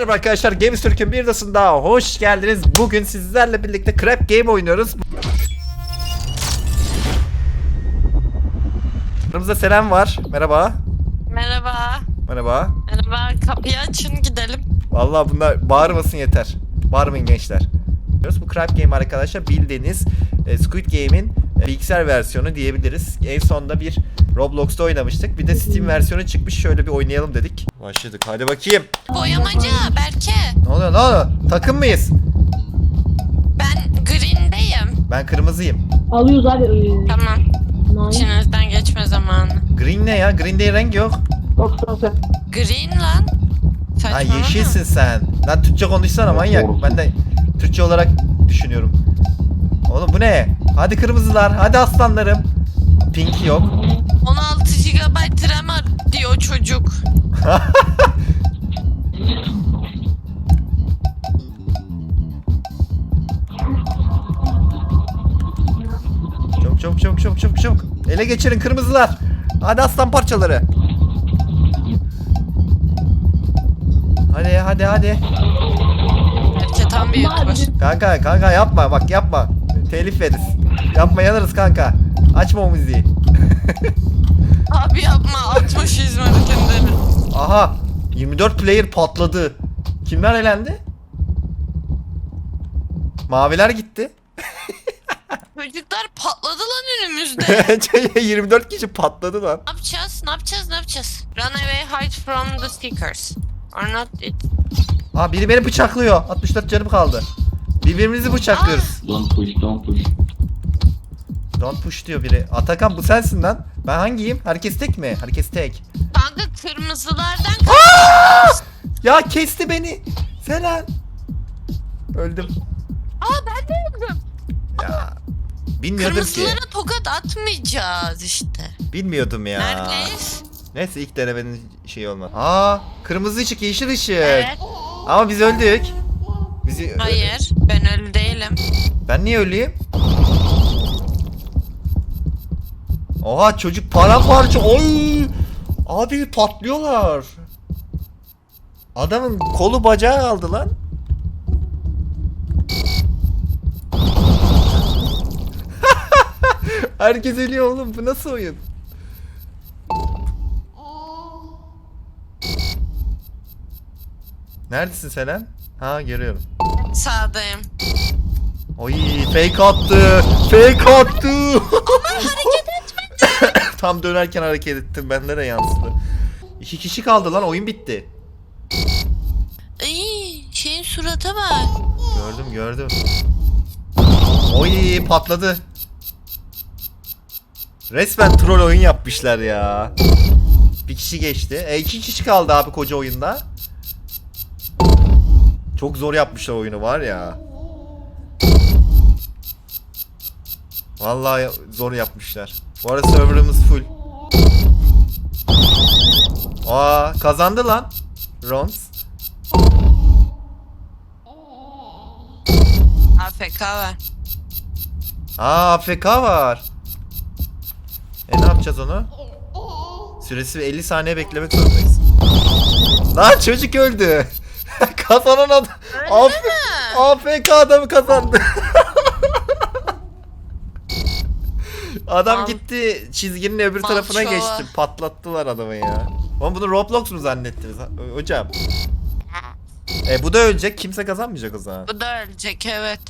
Merhaba arkadaşlar Games Türk'ün bir odasında hoş geldiniz. Bugün sizlerle birlikte Crap Game oynuyoruz. Aramızda Selam var. Merhaba. Merhaba. Merhaba. Merhaba. Kapıyı açın gidelim. Vallahi bunlar bağırmasın yeter. Bağırmayın gençler. Bu Crap Game arkadaşlar bildiğiniz e, Squid Game'in bilgisayar versiyonu diyebiliriz. En sonunda bir Roblox'ta oynamıştık. Bir de Steam versiyonu çıkmış. Şöyle bir oynayalım dedik. Başladık. Hadi bakayım. Boyamacı Berke. Ne oluyor? Ne oluyor? Takım mıyız? Ben green'deyim. Ben kırmızıyım. Alıyoruz abi. Ee, Tamam. Nine. İçinizden geçme zamanı. Green ne ya? Green diye renk yok. 90 Green lan. Ha Saçmalama. yeşilsin sen. Lan Türkçe konuşsana manyak. Ben de Türkçe olarak düşünüyorum. Oğlum bu ne? Hadi kırmızılar. Hadi aslanlarım. Pink yok. 16 GB RAM var diyor çocuk. Çabuk çabuk çabuk çabuk çabuk çabuk. Ele geçirin kırmızılar. Hadi aslan parçaları. Hadi hadi hadi. Berke tam bir. Kanka kanka yapma bak yapma. Telif veririz. Yapma yanarız kanka. Açma o müziği. Abi yapma 60 İzmir'i kendini. Aha 24 player patladı. Kimler elendi? Maviler gitti. Çocuklar patladı lan önümüzde. 24 kişi patladı lan. ne yapacağız? Ne yapacağız? Ne yapacağız? Run away hide from the stickers. Or not it. Aa biri beni bıçaklıyor. 64 canım kaldı. Birbirimizi bıçaklıyoruz. Don't push, don't push. Don't push diyor biri. Atakan bu sensin lan. Ben hangiyim? Herkes tek mi? Herkes tek. Kanka kırmızılardan Ya kesti beni. Selen. Öldüm. Aa ben de öldüm. Ya. Bilmiyordum ki. Kırmızılara tokat atmayacağız işte. Bilmiyordum ya. Neredeyiz? Neyse ilk denemenin şeyi olmadı. Aa kırmızı ışık yeşil ışık. Evet. Ama biz öldük. Bizi Hayır, ben ölü değilim. Ben niye öleyim? Oha çocuk paramparça. Oy! Abi patlıyorlar. Adamın kolu bacağı aldı lan. Herkes ölüyor oğlum. Bu nasıl oyun? Neredesin Selen? Ha görüyorum. Sağdayım. Oy fake attı. Fake attı. hareket etmedi. Tam dönerken hareket ettim. Bende de yansıdı. İki kişi kaldı lan. Oyun bitti. İyi, şeyin surata bak. Gördüm gördüm. Oy patladı. Resmen troll oyun yapmışlar ya. Bir kişi geçti. E iki kişi kaldı abi koca oyunda. Çok zor yapmışlar oyunu var ya. Vallahi zor yapmışlar. Bu arada serverımız full. Aa kazandı lan. Rons. AFK var. Aa AFK var. E ne yapacağız onu? Süresi 50 saniye beklemek zorundayız. Lan çocuk öldü. Kazanan adam. Af AFK adamı kazandı. adam Mal- gitti çizginin öbür tarafına geçti. Patlattılar adamı ya. Oğlum bunu Roblox mu zannettiniz ha- hocam? E bu da ölecek. Kimse kazanmayacak o zaman. Bu da ölecek evet.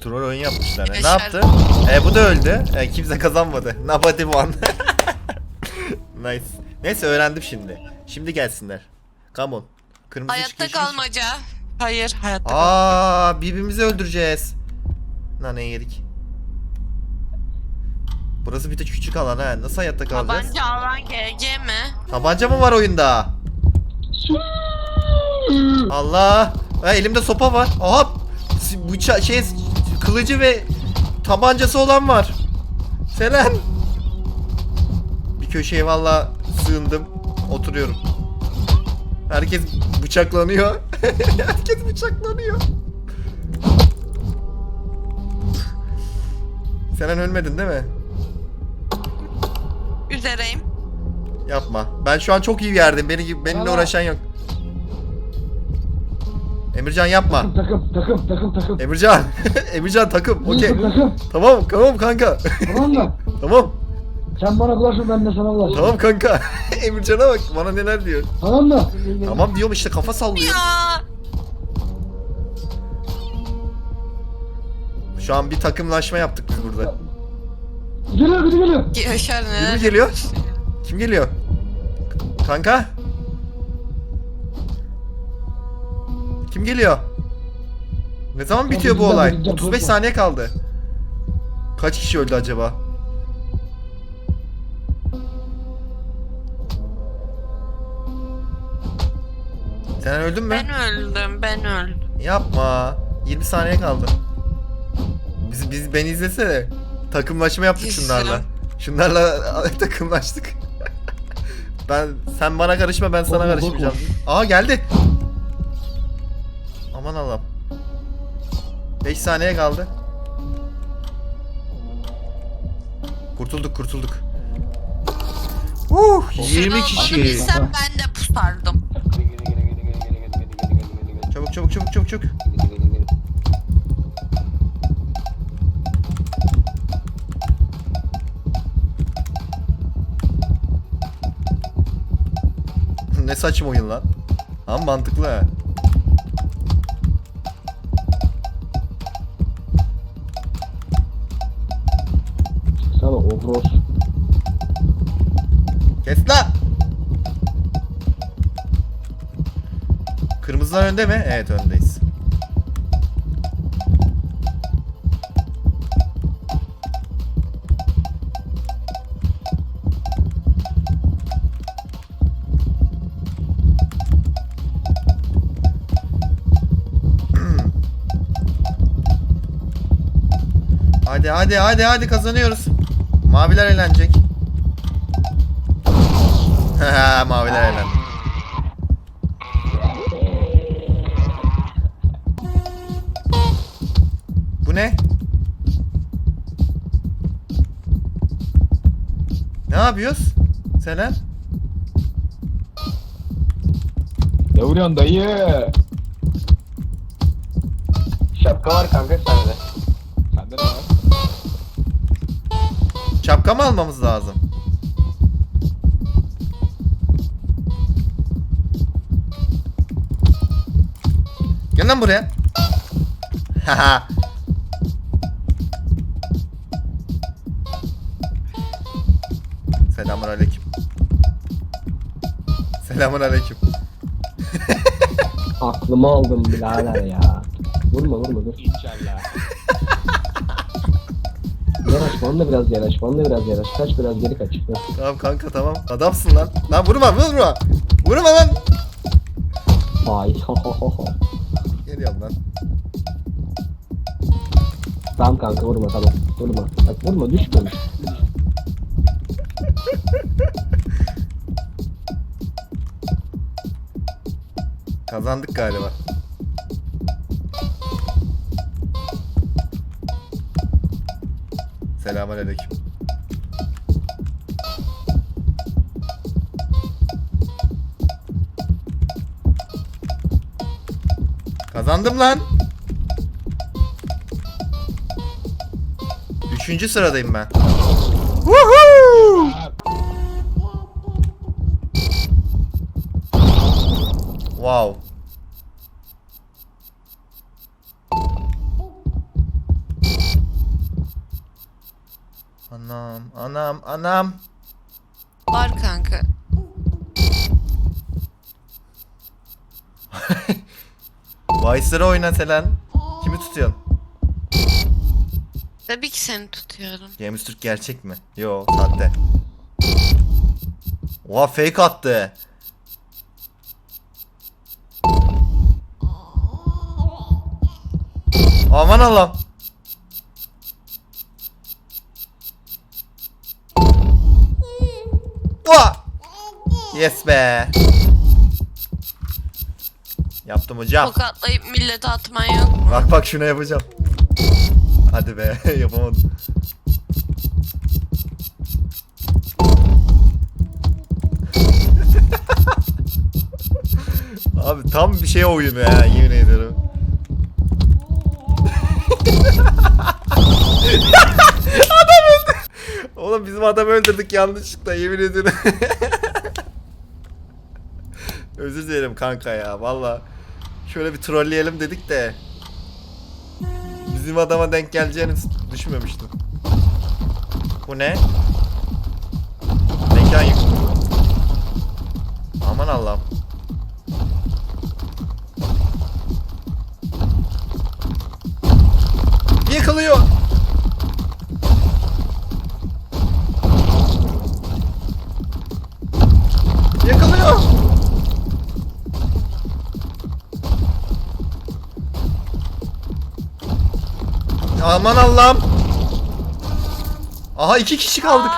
Troll oyun yapmışlar. Ne Yaşar. yaptı? E bu da öldü. E, kimse kazanmadı. Nobody won. nice. Neyse öğrendim şimdi. Şimdi gelsinler. Come on. Kırmızı ışık Hayatta yeşil ışık. kalmaca. Hayır, hayatta kal. Aa, birbirimizi öldüreceğiz. Lan ne yedik? Burası bir de küçük alan ha. Nasıl hayatta kalacağız? Tabanca alan GG mi? Tabanca mı var oyunda? Allah. Ha, elimde sopa var. Aha. Bıça şey kılıcı ve tabancası olan var. Selen. Bir köşeye valla sığındım. Oturuyorum. Herkes bıçaklanıyor. Herkes bıçaklanıyor. Selen ölmedin değil mi? Üzereyim. Yapma. Ben şu an çok iyi bir yerdeyim. Beni, benimle uğraşan yok. Emircan yapma. Takım takım takım takım. Emircan. Emircan takım. Okey. Takım takım. Tamam tamam kanka. Tamam mı? tamam. Sen bana bulaşma ben de sana bulaşayım. Tamam kanka. Emircan'a bak bana neler diyor. Tamam mı? Tamam diyorum işte kafa sallıyor. Ya. Şu an bir takımlaşma yaptık biz burada. Geliyor biri geliyor. Yaşar Biri neler mi geliyor? Kim geliyor? Kanka? Kim geliyor? Ne zaman bitiyor bu olay? gideceğim, 35 korkma. saniye kaldı. Kaç kişi öldü acaba? Sen öldün mü? Ben öldüm, ben öldüm. Yapma. 20 saniye kaldı. Biz, biz beni izlesene. Takımlaşma yaptık İzliyorum. şunlarla. Şunlarla takımlaştık. ben sen bana karışma ben sana Korkma, karışmayacağım. Aa geldi. Aman Allah'ım. 5 saniye kaldı. Kurtulduk kurtulduk. Uh, 20 Şunu kişi. bilsem ben de pusardım. Çabuk çabuk çabuk çabuk ne saçma oyun lan. Ama mantıklı ha. Kırmızılar önde mi? Evet öndeyiz. Hadi hadi hadi hadi kazanıyoruz. Maviler eğlenecek. Maviler eğlendi. Ne yapıyoruz? Selen? Ne vuruyorsun dayı? Şapka var kanka sende. Sende ne var? Şapka mı almamız lazım? Gel lan buraya. Haha. Selamun aleyküm. Aklımı aldım birader ya. Vurma vurma dur. İnşallah. Yanaş bana da biraz yanaş. Bana da biraz yanaş. Kaç biraz geri kaç. Tamam kanka tamam. Adamsın lan. Lan vurma vurma. Vurma lan. Ay. Geliyorum lan. tamam kanka vurma tamam. Vurma. Bak vurma düşme. Kazandık galiba. Selamünaleyküm. Kazandım lan. Üçüncü sıradayım ben. Woohoo! Wow. Anam. Var kanka. Vice'ları oyna Selen. Kimi tutuyorsun? Tabii ki seni tutuyorum. James Türk gerçek mi? Yo, sahte. Oha fake attı. Aman Allah'ım. Oha! Yes be. Yaptım hocam. Tokatlayıp millete atman yok mu? Bak bak şuna yapacağım. Hadi be yapamadım. Abi Tam bir şey oyunu ya yemin ederim. Bizim adamı öldürdük yanlışlıkla yemin ederim. Özür dilerim kanka ya valla. Şöyle bir trolleyelim dedik de. Bizim adama denk geleceğini düşünmemiştim. Bu ne? Mekan yıkılıyor. Aman Allah'ım. Yıkılıyor. Aman Allah'ım. Aha iki kişi kaldık.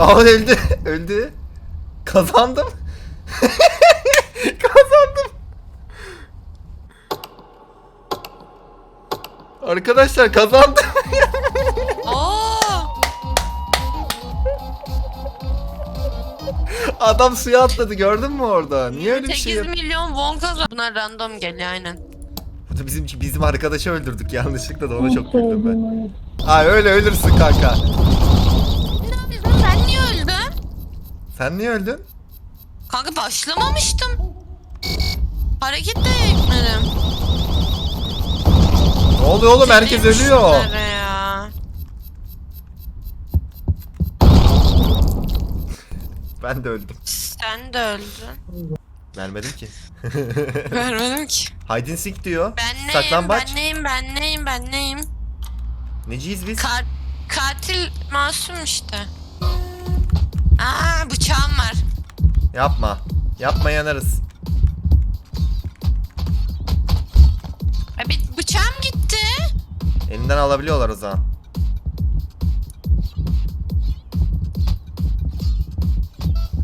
Aa, öldü. Öldü. Kazandım. Kazandım. Arkadaşlar kazandım. Adam suya atladı gördün mü orada? Niye öyle bir şey 8 yap- milyon won kazan. Bunlar random geliyor aynen. Bu da bizim bizim arkadaşı öldürdük yanlışlıkla da ona çok güldüm ben. Ay öyle ölürsün kanka. Sen niye öldün? Sen niye öldün? Kanka başlamamıştım. Hareket de etmedim. Ne oluyor oğlum herkes ölüyor. ya. Ben de öldüm. Sen de öldün. Vermedim ki. Görmedim ki. Hide and seek diyor. Ben neyim, Saklambaç. ben neyim, ben neyim, ben neyim? Neciyiz biz? Ka- katil masum işte. Aa bıçağım var. Yapma. Yapma yanarız. Ay, bir bıçağım gitti. Elinden alabiliyorlar o zaman.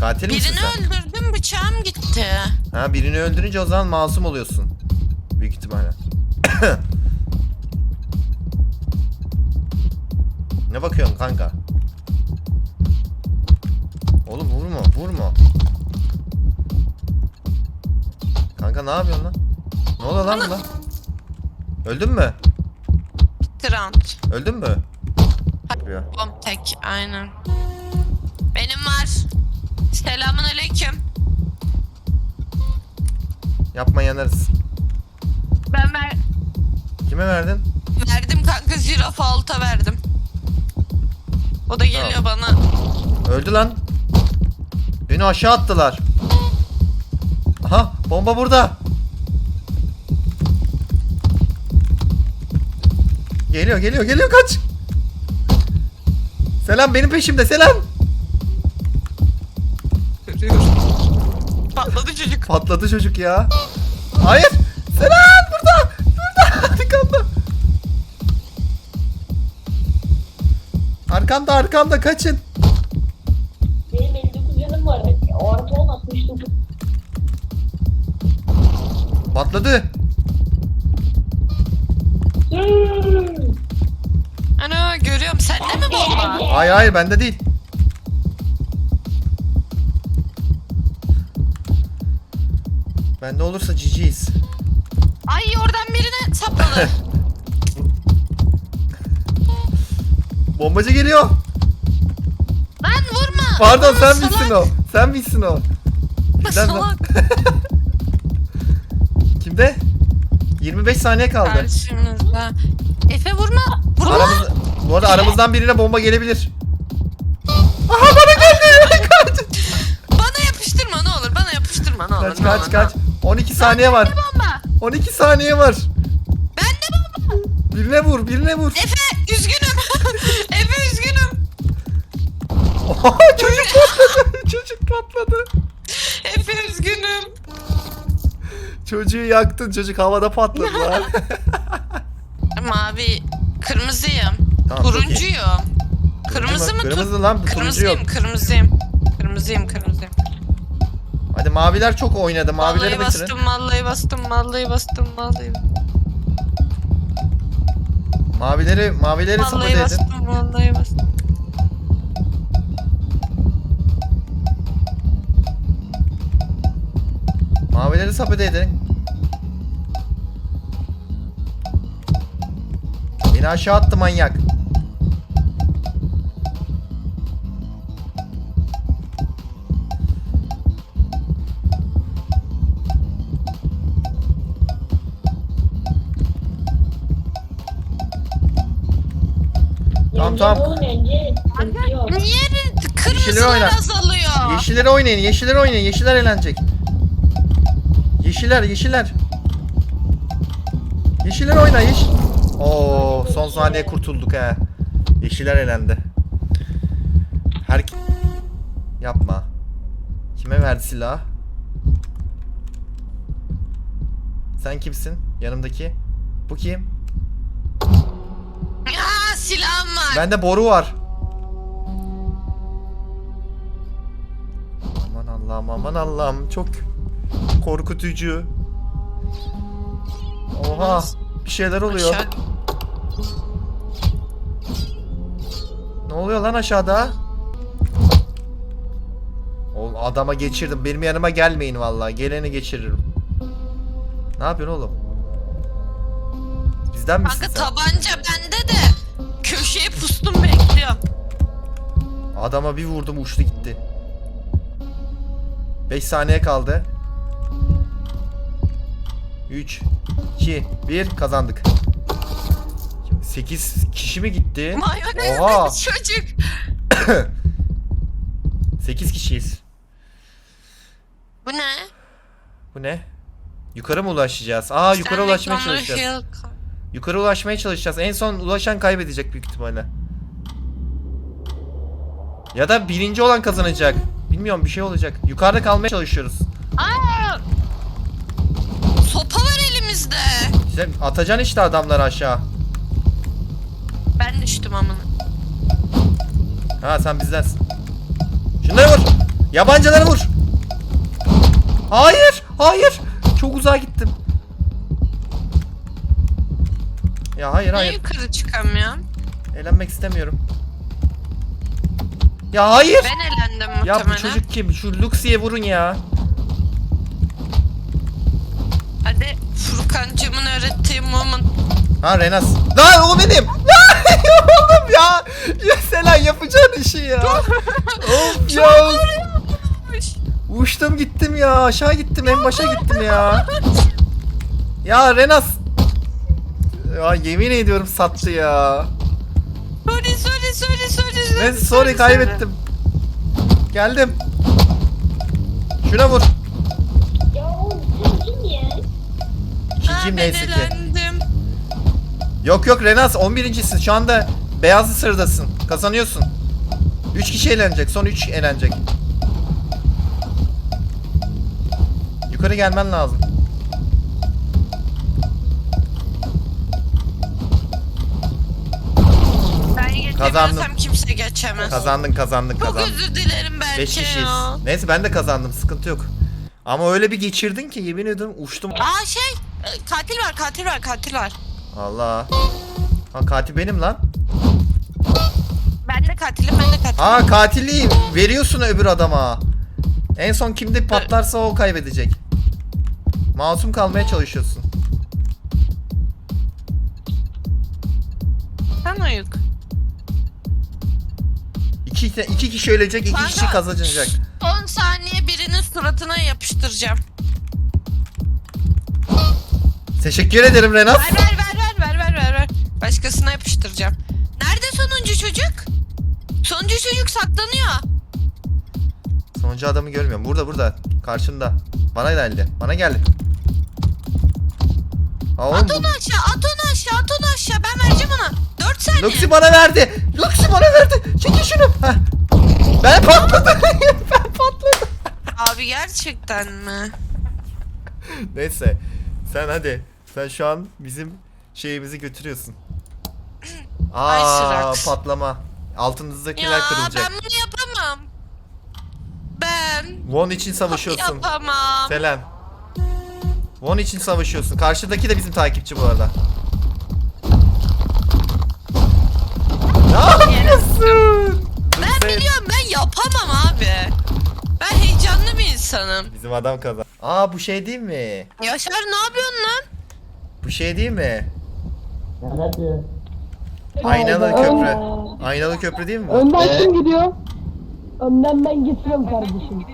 Katil misin Birini sen? öldürdüm bıçağım gitti. Ha birini öldürünce o zaman masum oluyorsun. Büyük ihtimalle. ne bakıyorsun kanka? Oğlum vurma vurma. Kanka ne yapıyorsun lan? Ne oluyor lan buna? Öldün mü? Round. Öldün mü? Yapıyor. Bom tek aynen. Benim var. Selamun aleyküm. Yapma yanarız. Ben ver Kime verdin? verdim kanka zirafa alta verdim. O da geliyor Tamam. bana. Öldü lan. Beni aşağı attılar. Aha bomba burada. Geliyor geliyor geliyor kaç. Selam benim peşimde selam. Patladı çocuk. Patladı çocuk ya. Hayır. Selam burada. Burada arkamda. Arkamda arkamda kaçın. Benim 59 canım var. Artı 10 69. Patladı. Ana görüyorum. Sende mi bomba? Hayır hayır bende değil. Bende olursa ciciyiz. Ay oradan birine sapladı. Bombacı geliyor. Lan vurma. Pardon sen misin o? Sen misin o? Ben- Salak. Kimde? 25 saniye kaldı. Karşımızda. Efe vurma. Vurma. Aramız, bu arada aramızdan birine bomba gelebilir. Aha bana geldi. kaç. Bana yapıştırma ne olur. Bana yapıştırma ne olur. Kaç ne kaç olur, kaç. Ne olur. 12 saniye var. Bomba. 12 saniye var. Ben de bomba. Birine vur, birine vur. Efe üzgünüm. Efe üzgünüm. Çocuk patladı. Çocuk patladı. Efe üzgünüm. Çocuğu yaktın. Çocuk havada patladı lan. Mavi. Kırmızıyım. Tamam. Turuncuyum. Kırmızı mı? Kırmızı lan, bu turuncu yok. Kırmızıyım, kırmızıyım. Kırmızıyım, kırmızıyım. Hadi maviler çok oynadı. Mavileri Vallahi bitirin. bastım, vallahi bastım, vallahi bastım, vallahi. Mavileri, mavileri sabote Vallahi edin. bastım, vallahi bastım. Mavileri sapede edin. Beni aşağı attı manyak. Tamam, tamam. Niye Yeşilleri kırmızılar oyna. azalıyor? Yeşilleri oynayın, yeşilleri oynayın. Yeşiller eğlenecek. Yeşiller, yeşiller. Yeşiller oyna, yeş. Oo, son saniye kurtulduk ha. Yeşiller elendi. Her Yapma. Kime verdi silahı? Sen kimsin? Yanımdaki. Bu kim? Silahım var. Bende boru var. Aman Allah'ım aman Allah'ım çok korkutucu. Oha bir şeyler oluyor. Aşağı- Ne oluyor lan aşağıda? Oğlum adama geçirdim. Benim yanıma gelmeyin vallahi. Geleni geçiririm. Ne yapıyorsun oğlum? Bizden misin Kanka sen? tabanca bende de. Köşeye pustum bekliyorum. Adama bir vurdum uçtu gitti. 5 saniye kaldı. 3 2 1 kazandık. 8 kişi mi gitti? Mayonez Oha. çocuk. 8 kişiyiz. Bu ne? Bu ne? Yukarı mı ulaşacağız? Aa yukarı ulaşmaya çalışacağız. Yukarı ulaşmaya çalışacağız. En son ulaşan kaybedecek büyük ihtimalle. Ya da birinci olan kazanacak. Bilmiyorum bir şey olacak. Yukarıda kalmaya çalışıyoruz. Aa! Sopa var elimizde. İşte atacaksın işte adamları aşağı. Ben düştüm amına. Ha sen bizdensin. Şunları vur. Yabancıları vur. Hayır. Hayır. Çok uzağa gittim. Ya hayır Niye hayır. yukarı çıkamıyorum? Eğlenmek istemiyorum. Ya hayır. Ben elendim muhtemelen. Ya bu çocuk kim? Şu Luxi'ye vurun ya. Hadi Furkancığımın öğrettiği moment. Ha Renas. Lan o benim. Lan oğlum ya. Ya Selen yapacağın işi ya. of ya. Uçtum gittim ya. Aşağı gittim. En başa gittim ya. Ya Renas. Ya yemin ediyorum sattı ya. Sorry sorry sorry sorry. Neyse sorry kaybettim. Geldim. Şuna vur. Ya sen kim ya? Ben neyse ki. Yok yok Renas 11.sin. Şu anda beyazlı sıradasın. Kazanıyorsun. 3 kişi eğlenecek. Son 3 eğlenecek. Yukarı gelmen lazım. Geçemiyorsam Kazandım. kimse geçemez. Kazandın kazandın Çok kazandın. özür dilerim belki 5 kişiyiz. ya. Neyse ben de kazandım. Sıkıntı yok. Ama öyle bir geçirdin ki yemin ediyorum uçtum. Aa şey e, katil var katil var katil var. Allah. Ha katil benim lan. Ben de katilim ben de katilim. Ha katilliği veriyorsun öbür adama. En son kimde patlarsa o kaybedecek. Masum kalmaya çalışıyorsun. Sen uyuk. İki, iki kişi ölecek, iki kişi kazanacak. 10 saniye birinin suratına yapıştıracağım. Teşekkür ederim Renas. Ver ver ver ver ver ver ver ver. Başkasına yapıştıracağım. Nerede sonuncu çocuk? Sonuncu çocuk saklanıyor. Sonuncu adamı görmüyorum. Burada burada. Karşında. Bana geldi. Bana geldi. Aa, oğlum, At onu aşağı at onu aşağı at onu aşağı ben vereceğim ona. 4 saniye. Luxi bana verdi. Luxi bana verdi. Çekil şunu. Heh. Ben patladım. ben patladım. Abi gerçekten mi? Neyse. Sen hadi. Sen şu an bizim şeyimizi götürüyorsun. Aa Ayşırak. patlama. Altınızdakiler Ya kırılacak. ben bunu yapamam. Ben Von için savaşıyorsun. yapamam. Selen. Von için savaşıyorsun. Karşıdaki de bizim takipçi bu arada. Abi. Ben heyecanlı bir insanım. Bizim adam kazan. Aa bu şey değil mi? Yaşar ne yapıyorsun lan? Bu şey değil mi? Nerede? Aynalı Aa, köprü. Aynalı köprü değil mi bu? Önden kim gidiyor? Önden ben getiriyorum kardeşim.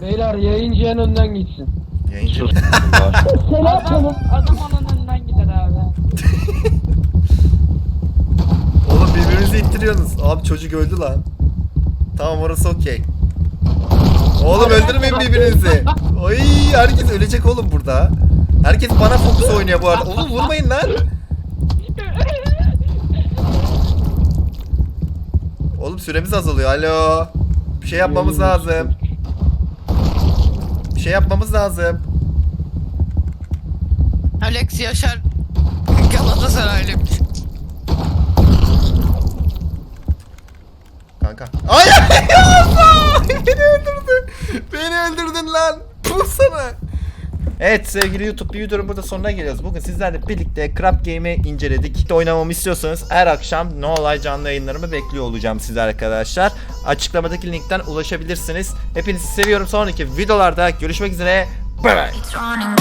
Beyler yayıncı en önden gitsin. Yayıncı. Seni atalım. Adam onun önünden gider abi. Oğlum birbirinizi ittiriyorsunuz. Abi çocuk öldü lan. Tamam orası okey. Oğlum öldürmeyin birbirinizi. Oy herkes ölecek oğlum burada. Herkes bana fokus oynuyor bu arada. Oğlum vurmayın lan. Oğlum süremiz azalıyor. Alo. Bir şey yapmamız lazım. Bir şey yapmamız lazım. Alex Yaşar Galatasaraylıymış. Kanka. Ay Beni öldürdü. Beni öldürdün lan. Bu sana. Evet sevgili YouTube videonun burada sonuna geliyoruz. Bugün sizlerle birlikte Crab Game'i inceledik. İşte oynamamı istiyorsanız her akşam No Olay canlı yayınlarımı bekliyor olacağım sizler arkadaşlar. Açıklamadaki linkten ulaşabilirsiniz. Hepinizi seviyorum. Sonraki videolarda görüşmek üzere. Bay bay. It's running.